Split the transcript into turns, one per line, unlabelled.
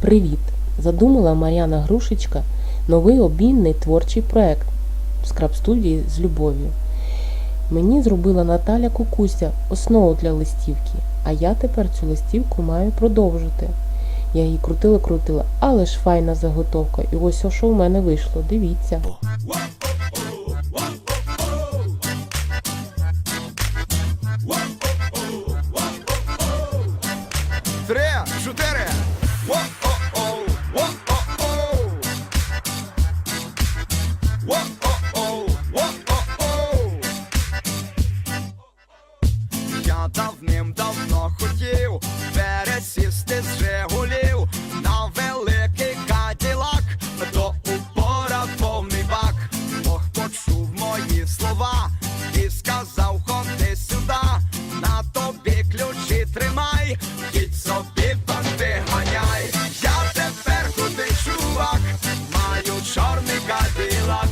Привіт! Задумала Мар'яна Грушечка новий обійний творчий проект Скраб студії з любов'ю. Мені зробила Наталя Кукуся основу для листівки, а я тепер цю листівку маю продовжити. Я її крутила-крутила, але ж файна заготовка. І ось що в мене вийшло. Дивіться.
Давним-давно хотів. Пересісти з Жигулів на великий каділак, до упора повний бак. Бог почув мої слова і сказав, ходи сюди, на тобі ключі тримай, їдь собі банди ганяй. Я тепер крутий чувак, маю чорний каділак,